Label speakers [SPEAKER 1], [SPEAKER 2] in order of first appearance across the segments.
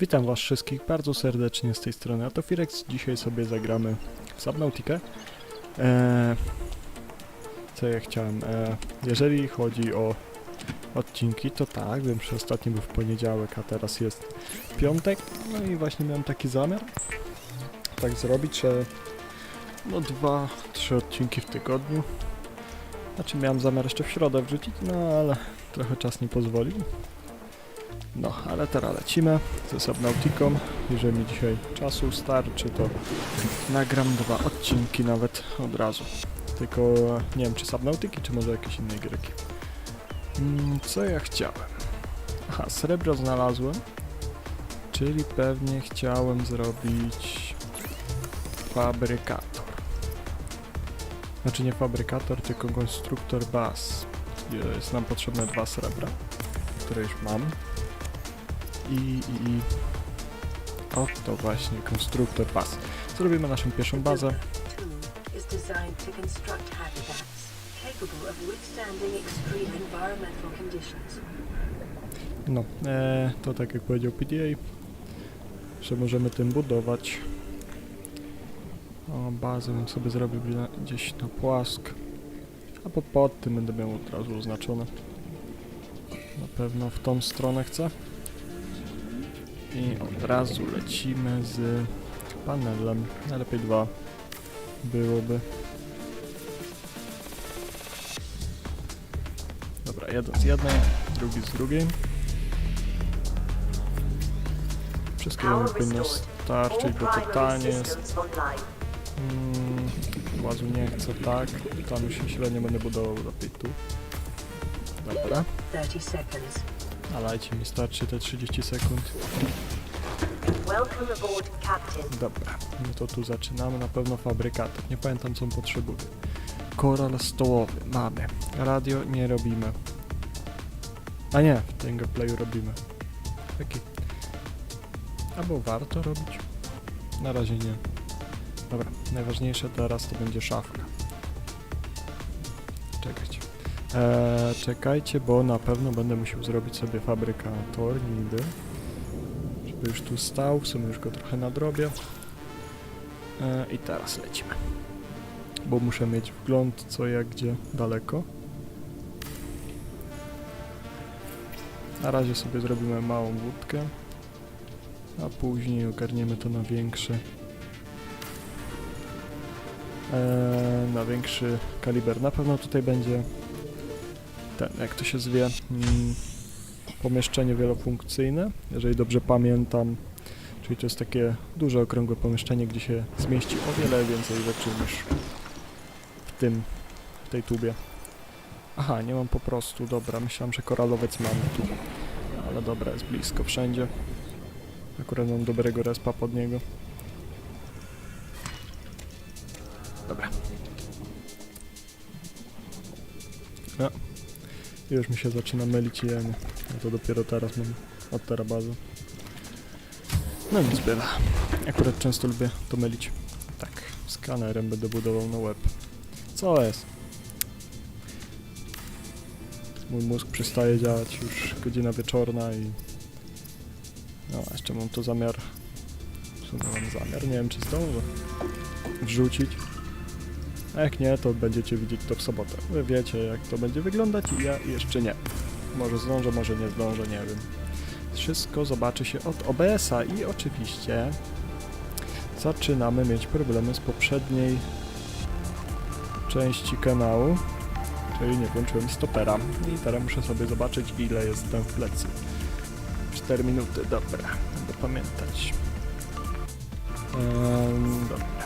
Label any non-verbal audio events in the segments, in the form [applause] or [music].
[SPEAKER 1] Witam was wszystkich bardzo serdecznie z tej strony Atofirex. Dzisiaj sobie zagramy w Subnautikę. Eee, co ja chciałem? Eee, jeżeli chodzi o odcinki, to tak, wiem, że ostatni był w poniedziałek, a teraz jest piątek. No i właśnie miałem taki zamiar tak zrobić, że no dwa, trzy odcinki w tygodniu. Znaczy miałem zamiar jeszcze w środę wrzucić, no ale trochę czas nie pozwolił. No, ale teraz lecimy ze Subnautiką. Jeżeli mi dzisiaj czasu starczy, to nagram dwa odcinki nawet od razu. Tylko nie wiem, czy Subnautiki, czy może jakieś innej gierki. Mm, co ja chciałem? Aha, srebro znalazłem. Czyli pewnie chciałem zrobić fabrykator. Znaczy nie fabrykator, tylko konstruktor baz. Jest nam potrzebne dwa srebra, które już mam. I, i, i oto właśnie konstruktor baz. Zrobimy naszą pierwszą bazę.
[SPEAKER 2] To.
[SPEAKER 1] No, e, to tak jak powiedział PDA, że możemy tym budować. O, bazę bym sobie zrobił gdzieś na płask. A po pod tym będę miał od razu oznaczone. Na pewno w tą stronę chcę. I od razu lecimy z panelem. Najlepiej dwa byłoby. Dobra, jeden z jednej, drugi z drugiej. Wszystkiego powinno starczyć, bo to tanie jest. Mm, łazu nie chcę, tak. Tam już się średnio będę budował lepiej tu. Dobra.
[SPEAKER 2] 30 seconds.
[SPEAKER 1] A lajcie mi starczy te 30 sekund. Dobra, no to tu zaczynamy. Na pewno fabrykator. Nie pamiętam co on potrzebuje. Koral stołowy. Mamy. Radio nie robimy. A nie, w tym gameplayu robimy. Taki. Albo warto robić? Na razie nie. Dobra, najważniejsze teraz to będzie szafka. Eee, czekajcie, bo na pewno będę musiał zrobić sobie fabrykator niby. Żeby już tu stał, w sumie już go trochę nadrobię. E, I teraz lecimy. Bo muszę mieć wgląd co jak gdzie daleko. Na razie sobie zrobimy małą łódkę. A później ogarniemy to na większy e, na większy kaliber. Na pewno tutaj będzie ten, jak to się zwie, mm, pomieszczenie wielofunkcyjne, jeżeli dobrze pamiętam. Czyli to jest takie duże, okrągłe pomieszczenie, gdzie się zmieści o wiele więcej rzeczy niż w tym, w tej tubie. Aha, nie mam po prostu, dobra, myślałem, że koralowiec mamy tu. Ale dobra, jest blisko wszędzie. Akurat mam dobrego respa pod niego. Dobra. No. Już mi się zaczyna mylić i. No to dopiero teraz mam od terabazę. No nic bywa. Akurat często lubię to mylić. Tak, skanerem będę budował na web. Co jest? Mój mózg przestaje działać już godzina wieczorna i... No, jeszcze mam tu zamiar... Sumie mam zamiar, nie wiem czy zdążę wrzucić. Jak nie, to będziecie widzieć to w sobotę. Wy wiecie jak to będzie wyglądać i ja jeszcze nie. Może zdążę, może nie zdążę, nie wiem. Wszystko zobaczy się od OBS-a i oczywiście zaczynamy mieć problemy z poprzedniej części kanału, czyli nie włączyłem stopera i teraz muszę sobie zobaczyć ile jest tam w plecy. 4 minuty, dobra, będę pamiętać. Ehm, dobra.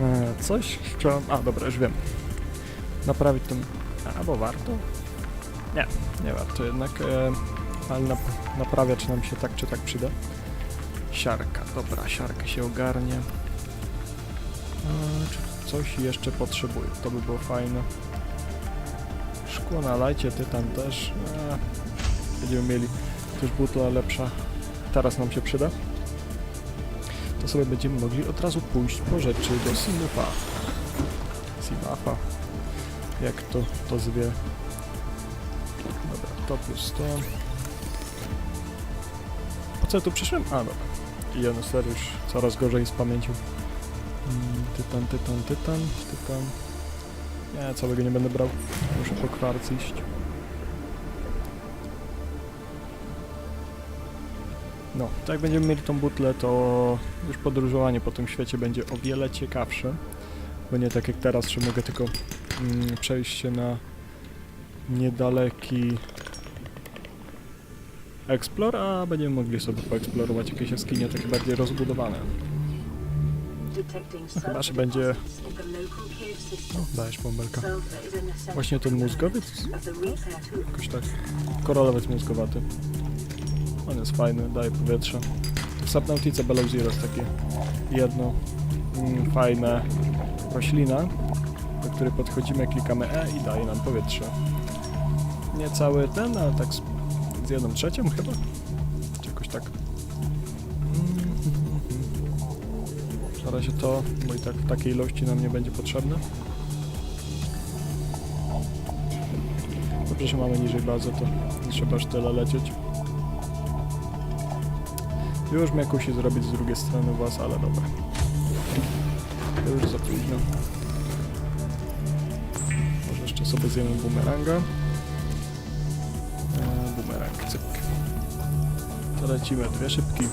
[SPEAKER 1] Eee, coś chciałem... A, dobra, już wiem. Naprawić tą... Albo warto? Nie, nie warto jednak, e, ale nap naprawiacz nam się tak czy tak przyda. Siarka, dobra, siarka się ogarnie. E, czy coś jeszcze potrzebuję? To by było fajne. Szkło nalajcie, tytan też. E, będziemy mieli też butla lepsza. Teraz nam się przyda. To sobie będziemy mogli od razu pójść po rzeczy do Simufa. Simafa. Jak to, to zwie. Dobra, to plus to. co ja tu przyszłem? A, dobra. I ja serio już coraz gorzej z pamięcią. Mm, Tytan, tytan, tytan, tytan. Nie, całego nie będę brał. Muszę po kwarc iść. No, tak jak będziemy mieli tą butlę, to już podróżowanie po tym świecie będzie o wiele ciekawsze. Bo nie tak jak teraz, że mogę tylko mm, przejść się na niedaleki Explore, a będziemy mogli sobie poeksplorować jakieś jaskinie takie bardziej rozbudowane.
[SPEAKER 2] Detecting
[SPEAKER 1] chyba, że będzie-
[SPEAKER 2] system.
[SPEAKER 1] Dajesz bąbelka. Właśnie ten mózgowiec, jakoś tak, koralowiec mózgowaty. On jest fajny, daje powietrze. W Subnautice Below Zero jest takie jedno mm, fajne roślina, do której podchodzimy, klikamy E i daje nam powietrze. Nie cały ten, ale tak z, z jedną trzecią chyba? Jakoś tak. [laughs] Na razie to, bo i tak w takiej ilości nam nie będzie potrzebne. Dobrze, że mamy niżej bazę, to trzeba aż tyle lecieć. Już mnie kusi zrobić z drugiej strony was, ale dobra. To już za późno. Może jeszcze sobie zjemy bumeranga. Eee, bumerang, cyk. To lecimy, dwie szybki.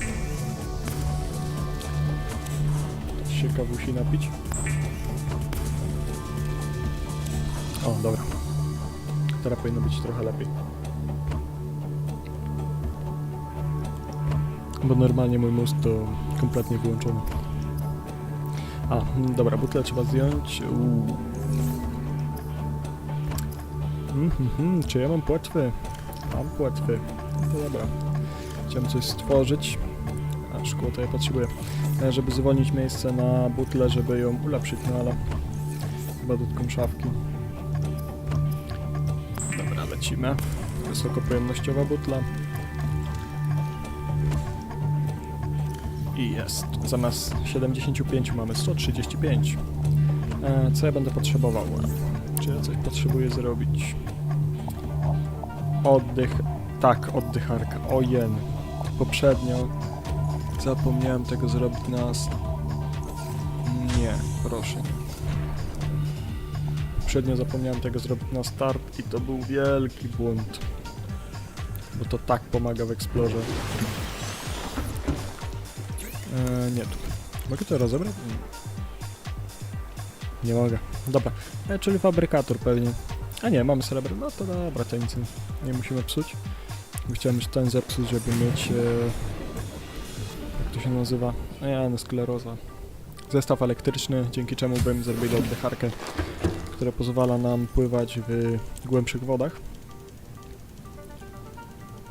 [SPEAKER 1] Się kawusi napić. O, dobra. Teraz powinno być trochę lepiej. Bo normalnie mój mózg to kompletnie wyłączony. A, mm, dobra, butlę trzeba zdjąć. Mhm, czy ja mam płetwy? Mam płetwy. No to dobra. Chciałem coś stworzyć. A, szkło to ja potrzebuję. E, Żeby zwolnić miejsce na butlę, żeby ją ulepszyć, no ale... Chyba dotkam szafki. Dobra, lecimy. Wysokopojemnościowa butla. I jest. Zamiast 75 mamy 135. E, co ja będę potrzebował? Czy ja coś potrzebuję zrobić? Oddych. Tak, oddycharka. Ojen. Poprzednio zapomniałem tego zrobić na... Nie, proszę. Poprzednio zapomniałem tego zrobić na start i to był wielki błąd. Bo to tak pomaga w Explorze. Eee, nie tu. Mogę to rozebrać? Nie. Mogę. Dobra. E, czyli fabrykator pewnie. A nie, mamy srebro. No to dobra, to nic nie musimy psuć. Chciałem już ten zepsuć, żeby mieć... E, jak to się nazywa? A ja, no skleroza. Zestaw elektryczny, dzięki czemu bym zrobili oddycharkę, która pozwala nam pływać w głębszych wodach.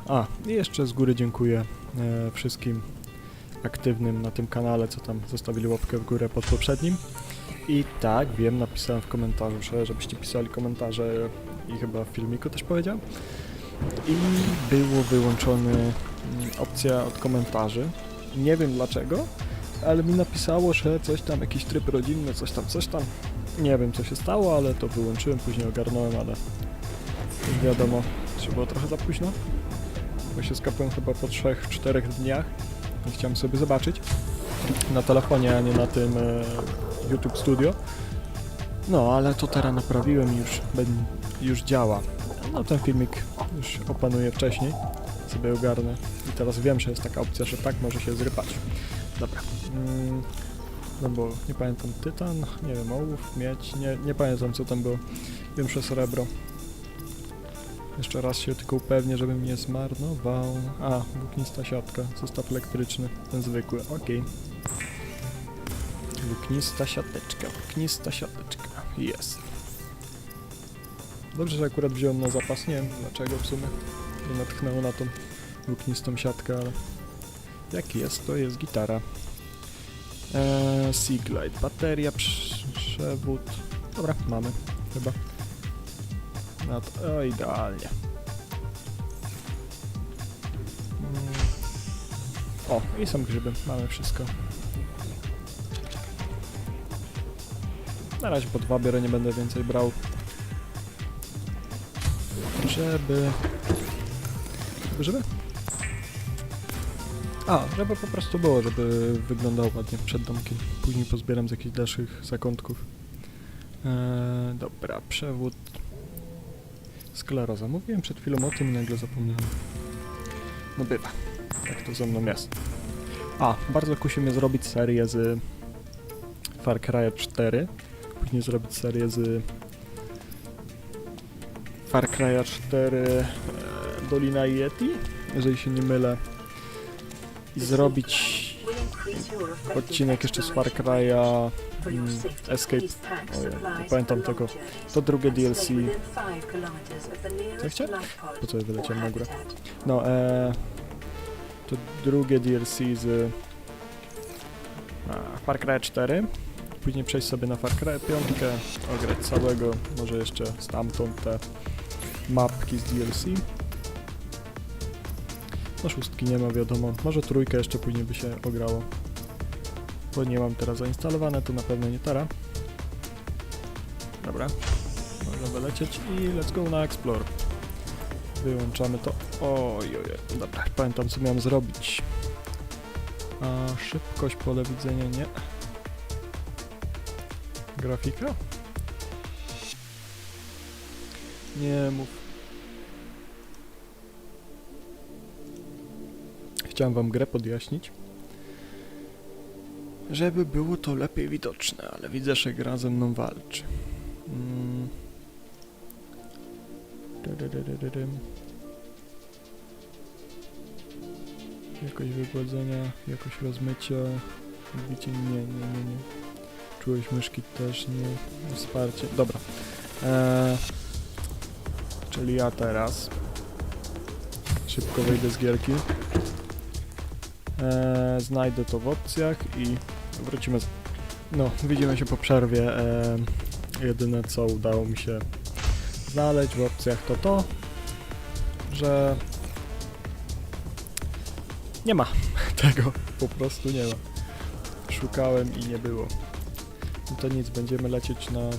[SPEAKER 1] A, i jeszcze z góry dziękuję e, wszystkim aktywnym na tym kanale, co tam zostawili łapkę w górę pod poprzednim. I tak, wiem, napisałem w komentarzu, że- żebyście pisali komentarze i chyba w filmiku też powiedziałem. I było wyłączony mm, opcja od komentarzy. Nie wiem dlaczego, ale mi napisało, że coś tam, jakiś tryb rodzinny, coś tam, coś tam. Nie wiem co się stało, ale to wyłączyłem, później ogarnąłem, ale wiadomo, że było trochę za późno. Bo się skapłem chyba po 3-4 dniach. Chciałem sobie zobaczyć na telefonie, a nie na tym e, YouTube Studio. No, ale to teraz naprawiłem już, już działa. No ten filmik już opanuję wcześniej, sobie ogarnę. I teraz wiem, że jest taka opcja, że tak może się zrypać. Dobra. Mm, no bo nie pamiętam, tytan, nie wiem, ołów, miedź, nie, nie pamiętam co tam było. Wiem, że srebro. Jeszcze raz się tylko upewnię, żebym nie zmarnował. A, włóknista siatka, zestaw elektryczny, ten zwykły, okej. Włóknista siateczka, włóknista siateczka, jest. Dobrze, że akurat wziąłem na zapas, nie wiem dlaczego w sumie. Nie natchnęło na tą włóknistą siatkę, ale jak jest, to jest gitara. Eee, Seaglide, bateria, prz- przewód. Dobra, mamy, chyba. No to o, idealnie. Mm. O, i są grzyby, mamy wszystko. Na razie po dwa biorę, nie będę więcej brał. Żeby... Żeby? A, żeby po prostu było, żeby wyglądało ładnie przed domkiem. Później pozbieram z jakichś dalszych zakątków. Eee, dobra, przewód. Skleroza. Mówiłem przed chwilą o tym i nagle zapomniałem. No bywa. Tak to ze mną jest. A, bardzo kusi mnie zrobić serię z Far Cry 4. Później zrobić serię z Far Cry 4 e, Dolina Yeti, jeżeli się nie mylę. I zrobić odcinek jeszcze z Far Cry'a mm, Escape. nie pamiętam tego. To drugie DLC.
[SPEAKER 2] nearest
[SPEAKER 1] chciałem? Po co ja wyleciałem na górę? No, e, to drugie DLC z a, Far Cry 4. Później przejść sobie na Far Cry 5, ograć całego, może jeszcze stamtąd te mapki z DLC. No szóstki nie ma, wiadomo. Może trójkę jeszcze później by się ograło. Bo nie mam teraz zainstalowane, to na pewno nie tara. Dobra. Można wylecieć i let's go na Explore. Wyłączamy to. Oj, oj. Dobra, pamiętam co miałem zrobić. A szybkość pole widzenia nie. Grafika? Nie mów. Chciałem wam grę podjaśnić. Żeby było to lepiej widoczne, ale widzę, że gra ze mną walczy. Mm. Dydydydydym. Jakość wygładzenia, jakość rozmycia, odbicie nie, nie, nie, nie. Czułość myszki też nie, wsparcie, dobra. Eee, czyli ja teraz szybko wyjdę z gierki. Eee, znajdę to w opcjach i wrócimy. Z... No, widzimy się po przerwie. Eee, jedyne co udało mi się znaleźć w opcjach to to, że nie ma [laughs] tego, po prostu nie ma. Szukałem i nie było. No to nic, będziemy lecieć na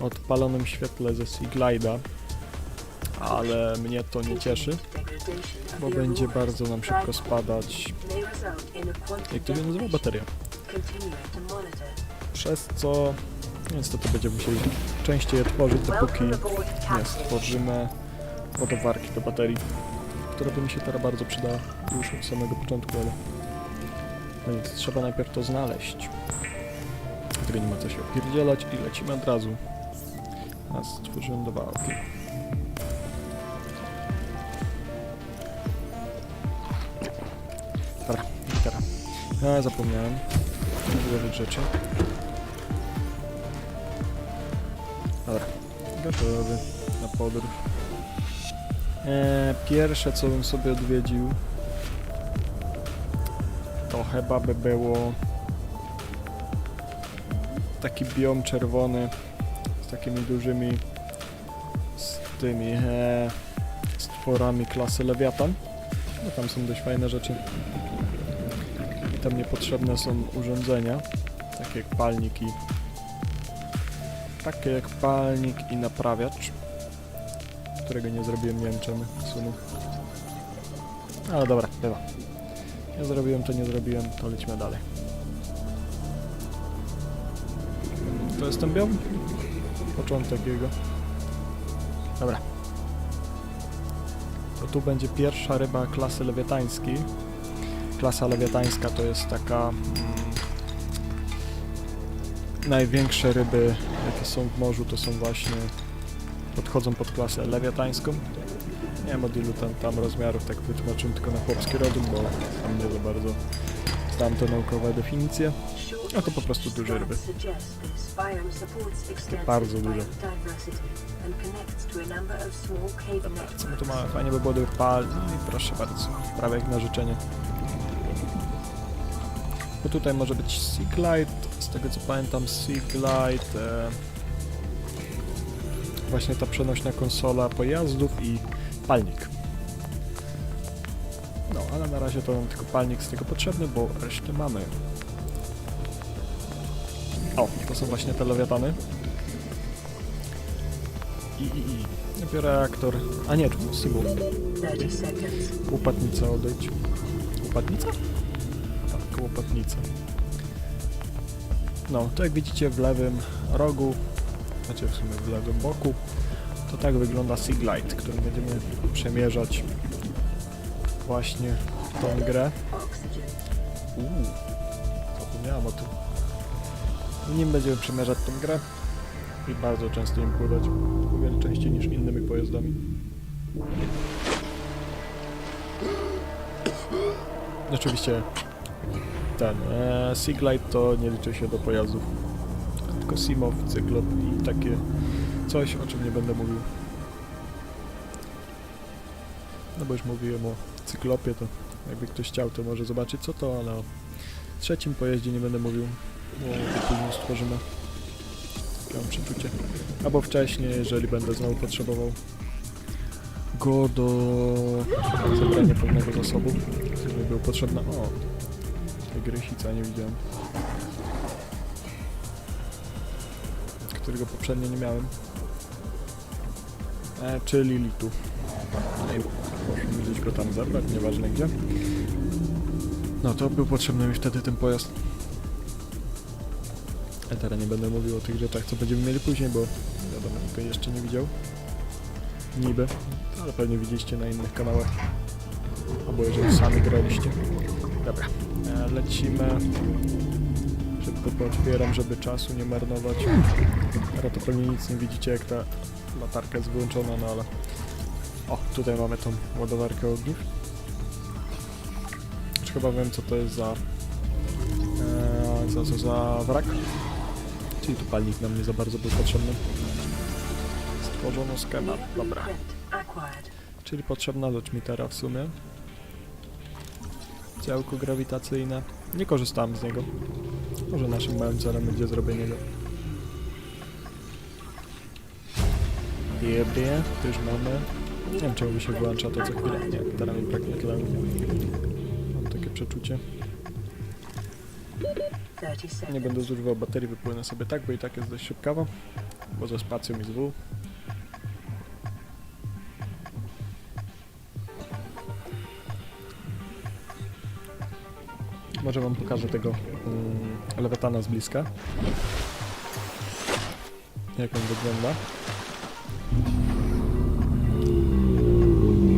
[SPEAKER 1] odpalonym świetle ze Sea Glide'a, ale mnie to nie cieszy, bo będzie bardzo nam szybko spadać, jak to się nazywa, bateria. Przez co niestety będziemy musieli częściej je tworzyć, dopóki nie stworzymy ładowarki do baterii, która by mi się teraz bardzo przydała już od samego początku, ale no nic, trzeba najpierw to znaleźć. Dlatego nie ma co się opierdzielać i lecimy od razu. A stworzyłem dwa, okej. Dobra, litera. A, zapomniałem złożyć rzeczy. Dobra, gotowy na podróż. Eee, pierwsze co bym sobie odwiedził to chyba by było taki biom czerwony z takimi dużymi z tymi e, stworami klasy Lewiatan. No tam są dość fajne rzeczy. Tam niepotrzebne są urządzenia, takie jak palnik i takie jak palnik i naprawiacz, którego nie zrobiłem, nie wiem czemu sumie. Ale dobra, bywa. Nie zrobiłem, to nie zrobiłem, to lecimy dalej. To jest ten biom? Początek jego. Dobra. To tu będzie pierwsza ryba klasy lewiatańskiej. Klasa lewiatańska to jest taka... Mm, największe ryby, jakie są w morzu, to są właśnie... podchodzą pod klasę lewiatańską. Nie wiem od ilu tam, tam rozmiarów, tak wytłumaczyłem tylko na chłopski rozum, bo sam nie za bardzo znam te naukowe definicje. No to po prostu duże ryby. bardzo duże. Co my tu mamy? Fajnie by było gdyby pal... I proszę bardzo, prawie jak na życzenie. Bo tutaj może być Sea Glide, z tego co pamiętam Sea Glide, e... właśnie ta przenośna konsola pojazdów i palnik. No, ale na razie to mam tylko palnik z tego potrzebny, bo resztę mamy. O, to są właśnie te lewiatany. I, i, i. Biorę reaktor. A nie, tu Simu.
[SPEAKER 2] 30 seconds.
[SPEAKER 1] Łopatnica odejdź. łopatnica? Łopatnica. No, to jak widzicie w lewym rogu, znaczy w sumie w lewym boku, to tak wygląda Siglight, którym będziemy przemierzać właśnie tą grę. Uuu, zapomniałem o tym. Nim będziemy przemierzać tą grę i bardzo często nim pływać, o wiele częściej niż innymi pojazdami. Oczywiście ten e, to nie liczy się do pojazdów, tylko Simow, Cyklop i takie coś, o czym nie będę mówił. No bo już mówiłem o Cyklopie, to jakby ktoś chciał, to może zobaczyć co to, ale o trzecim pojeździe nie będę mówił, bo później stworzymy. Takie mam przeczucie. Albo wcześniej, jeżeli będę znowu potrzebował go do zebrania pewnego zasobu, który był potrzebny. O, grysica nie widziałem. Którego poprzednio nie miałem. E, czyli Litu. No i poszło mi gdzieś go tam zebrać, nieważne gdzie. No to był potrzebny mi wtedy ten pojazd. Ja teraz nie będę mówił o tych rzeczach, co będziemy mieli później, bo wiadomo, nikt jeszcze nie widział. Niby, ale pewnie widzieliście na innych kanałach. Albo jeżeli sami graliście. Dobra, e, lecimy. Szybko pootwieram, żeby czasu nie marnować. Teraz to pewnie nic nie widzicie, jak ta latarka jest wyłączona, no ale... O, tutaj mamy tą ładowarkę ogniw. Już chyba wiem, co to jest za... E, za, za, za wrak. Czyli tu palnik nam nie za bardzo był potrzebny. Stworzono schemat, dobra. Czyli potrzebna rzecz mi teraz w sumie. Działko grawitacyjne. Nie korzystałem z niego. Może naszym małym celem będzie zrobienie go. Jebie, już mamy. Nie wiem czemu mi się wyłącza to co chwilę. Nie, teraz mi braknie tlenu. Mam takie przeczucie.
[SPEAKER 2] 30 seconds.
[SPEAKER 1] Nie będę zużywał baterii, wypłynę sobie tak, bo i tak jest dość szybkawo. Bo ze spacją i z W. Może wam pokażę tego lewetana z bliska. Jak on wygląda.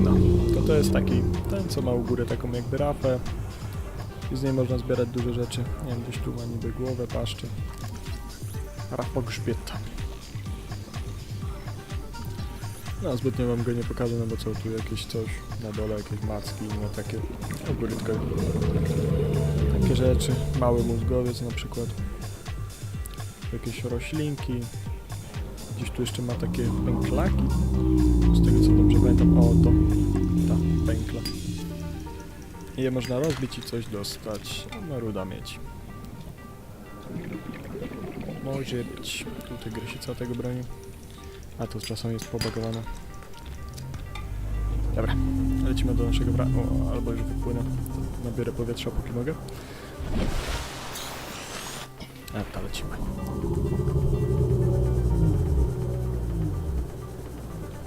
[SPEAKER 1] No, to to jest taki, ten co ma u góry taką jakby rafę. I z niej można zbierać duże rzeczy. Nie wiem, gdzieś tu ma niby głowę, paszczę. Rafa grzbiet. No, zbytnio wam go nie pokażę, no bo co, tu jakieś coś na dole, jakieś macki, no takie, u tylko takie rzeczy. Mały mózgowiec na przykład. Jakieś roślinki. Gdzieś tu jeszcze ma takie pęklaki. Z tego co dobrze pamiętam, o to, ta pękla. I je można rozbić i coś dostać. No, ruda mieć. Może być. Tutaj grysica tego broni. A z czasem jest pobagowane. Dobra, lecimy do naszego wra... O, albo już wypłynę. Nabiorę powietrza póki mogę. A, to lecimy.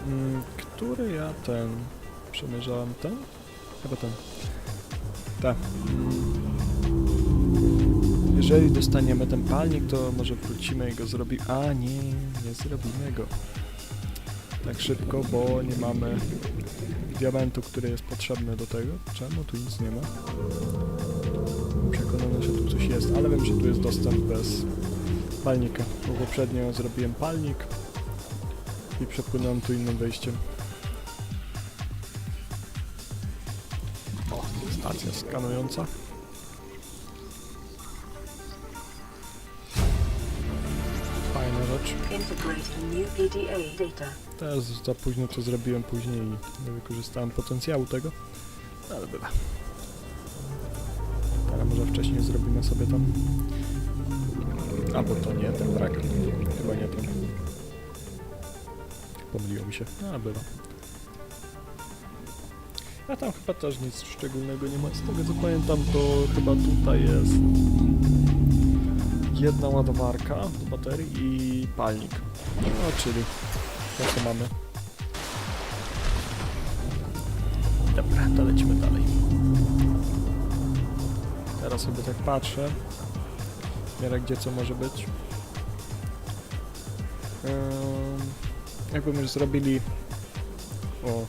[SPEAKER 1] Mm, który ja ten... Przemierzałem ten? Chyba ten. Tak. Jeżeli dostaniemy ten palnik, to może wrócimy i go zrobimy. A nie, nie zrobimy go. Tak szybko, bo nie mamy diamentu, który jest potrzebny do tego. Czemu tu nic nie ma? Przekonany, że tu coś jest, ale wiem, że tu jest dostęp bez palnika. Bo poprzednio zrobiłem palnik i przepłynąłem tu innym wejściem. O, stacja skanująca. Teraz za późno to zrobiłem później i nie wykorzystałem potencjału tego. No, Ale bywa. Ale może wcześniej zrobimy sobie tam. Albo to nie ten brak. Chyba nie ten. Pomyliło mi się. No, ale bywa. A tam chyba też nic szczególnego nie ma. Z tego co pamiętam, to chyba tutaj jest jedna ładowarka do baterii i palnik. No, czyli to co mamy. Dobra, to lecimy dalej. sobie tak patrzę. W miarę gdzie co może być. Ym, jakbym już zrobili... O.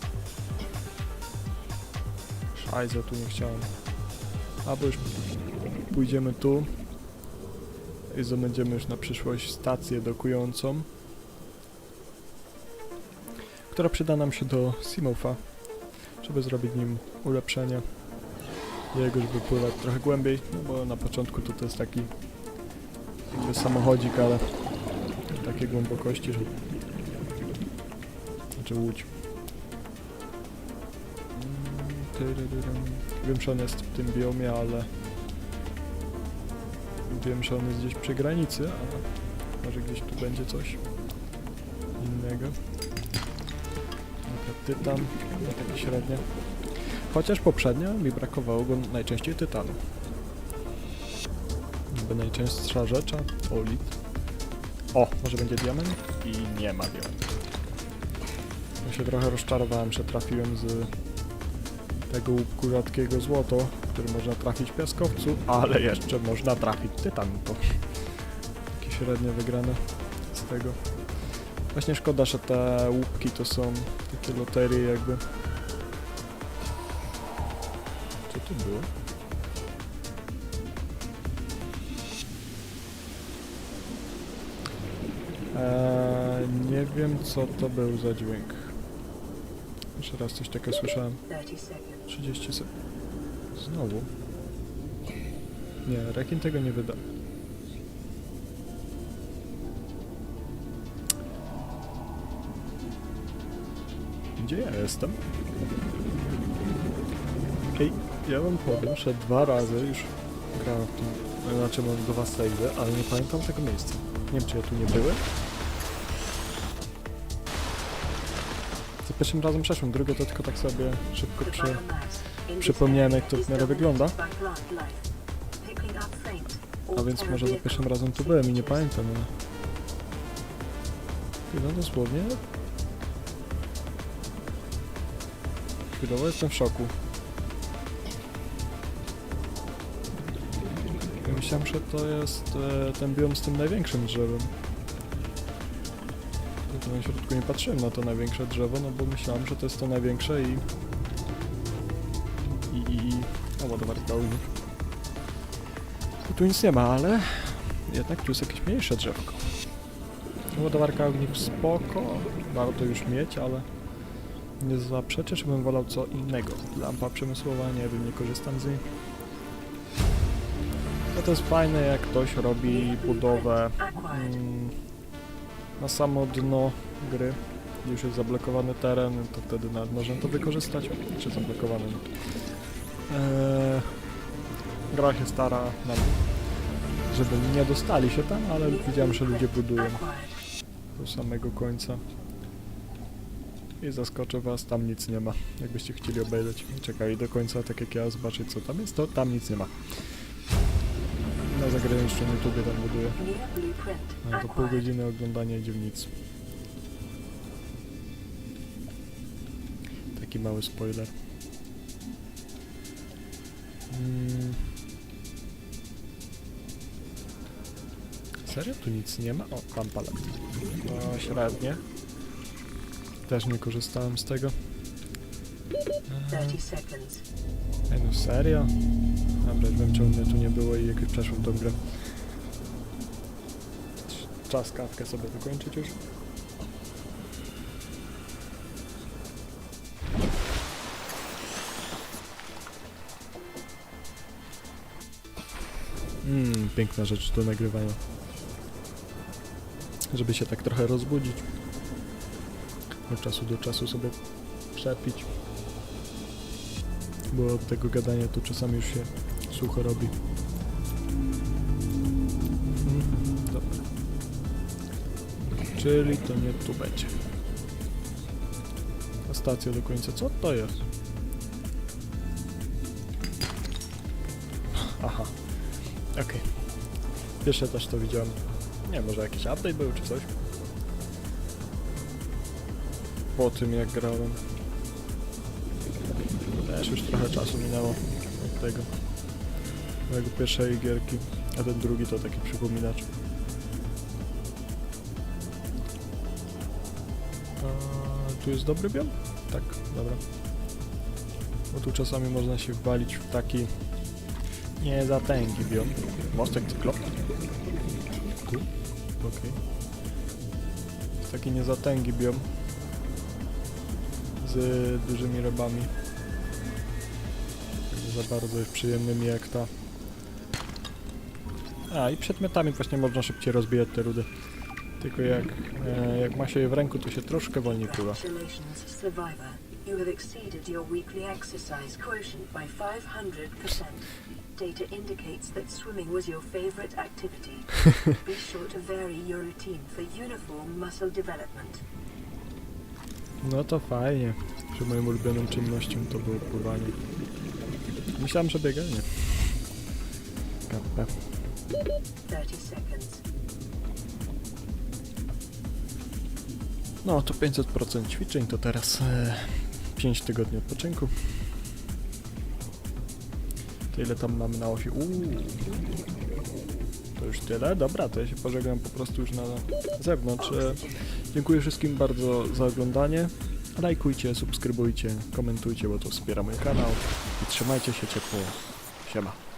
[SPEAKER 1] Szajze, tu nie chciałem. Albo już pójdziemy tu. I zdobędziemy już na przyszłość stację dokującą. Która przyda nam się do Simofa, żeby zrobić nim ulepszenie jego, żeby pływać trochę głębiej, no bo na początku to, to jest taki jakby samochodzik, ale w takiej głębokości, że znaczy łódź. Mm. Wiem, że on jest w tym biomie, ale wiem, że on jest gdzieś przy granicy, ale może gdzieś tu będzie coś innego. Dobra, tytan, no takie średnie. Chociaż poprzednio mi brakowało go najczęściej tytanu. Niby najczęstsza rzecz, olit. O, może będzie diament? I nie ma diamentu. Ja się trochę rozczarowałem, że trafiłem z tego łupku rzadkiego złoto, który można trafić piaskowcu, ale jeszcze można trafić tytan. To takie średnie wygrane z tego. Właśnie szkoda, że te łupki to są takie loterie jakby. Co to było? Eee, nie wiem co to był za dźwięk. Jeszcze raz coś takiego słyszałem.
[SPEAKER 2] 30 seconds.
[SPEAKER 1] 30 sekund. Znowu? Nie, rekin tego nie wyda. Gdzie ja jestem? Ej, ja wam powiem, że dwa razy już grałem w tym, znaczy mam do was save, ale nie pamiętam tego miejsca. Nie wiem, czy ja tu nie byłem. Za pierwszym razem przeszłem, drugie to tylko tak sobie szybko przy... przypomniałem, jak to w miarę wygląda. A więc może za pierwszym razem tu byłem i nie pamiętam, ale... No dosłownie... Chwilowo jestem w szoku. Ja myślałem, że to jest e, ten biom z tym największym drzewem. Na środku nie patrzyłem na to największe drzewo, no bo myślałem, że to jest to największe. I... i... i... O, ładowarka ogniw. I tu nic nie ma, ale jednak tu jest jakieś mniejsze drzewko. Ładowarka ogniw spoko, warto już mieć, ale nie zaprzeczę, że bym wolał co innego. Lampa przemysłowa, nie wiem, nie korzystam z niej. No to jest fajne, jak ktoś robi budowę mm, na samo dno gry. Już jest zablokowany teren, to wtedy nawet można to wykorzystać. Czy zablokowany. Eee, gra się stara żeby nie dostali się tam, ale widziałem, że ludzie budują do samego końca. I zaskoczę was, tam nic nie ma. Jakbyście chcieli obejrzeć czekali do końca, tak jak ja, zobaczyć co tam jest, to tam nic nie ma. Na zagranicznym YouTubie tam buduję. Ale to pół godziny oglądania idzie w nic. Taki mały spoiler. Mm. Serio? Tu nic nie ma? O, tam palet. No, średnie. Też nie korzystałem z tego.
[SPEAKER 2] 30 seconds.
[SPEAKER 1] Ej, no serio? Dobra, wiem czemu mnie tu nie było i jak już przeszłem tą grę. Czas kawkę sobie wykończyć już. Mmm, piękna rzecz do nagrywania. Żeby się tak trochę rozbudzić. Od czasu do czasu sobie przepić. Bo od tego gadania to czasami już się sucho robi. Mhm, dobra. Czyli to nie tu będzie. Ta stacja do końca. Co to jest? Pierwsze też to widziałem. Nie, może jakiś update był czy coś? Po tym jak grałem. Też już trochę czasu minęło od tego. mojego pierwszej gierki, a ten drugi to taki przypominacz. A, tu jest dobry biom? Tak, dobra. Bo tu czasami można się walić w taki nie za tęgi biom. Mostek cyklop. Tu? Okej. Jest taki nie za tęgi biom. Z dużymi rybami. Za bardzo jest przyjemnymi jak ta. A i przedmiotami właśnie można szybciej rozbijać te rudy. Tylko jak, e, jak ma się je w ręku, to się troszkę wolniej pływa.
[SPEAKER 2] You have exceeded your weekly exercise quotient by 500%. Data indicates that swimming was your favorite activity. [laughs] Be sure to vary your routine for uniform muscle development.
[SPEAKER 1] No to fajnie. Że moją ulubioną czynnością to było pływanie. Myślałem, że bieganie. Kapę.
[SPEAKER 2] 30 seconds.
[SPEAKER 1] No to 500% ćwiczeń to teraz e, 5 tygodni odpoczynku. Ile tam mamy na osi? Uuu. To już tyle? Dobra, to ja się pożegnam po prostu już na zewnątrz. E, dziękuję wszystkim bardzo za oglądanie. Lajkujcie, subskrybujcie, komentujcie, bo to wspiera mój kanał. I trzymajcie się ciepło. Siema.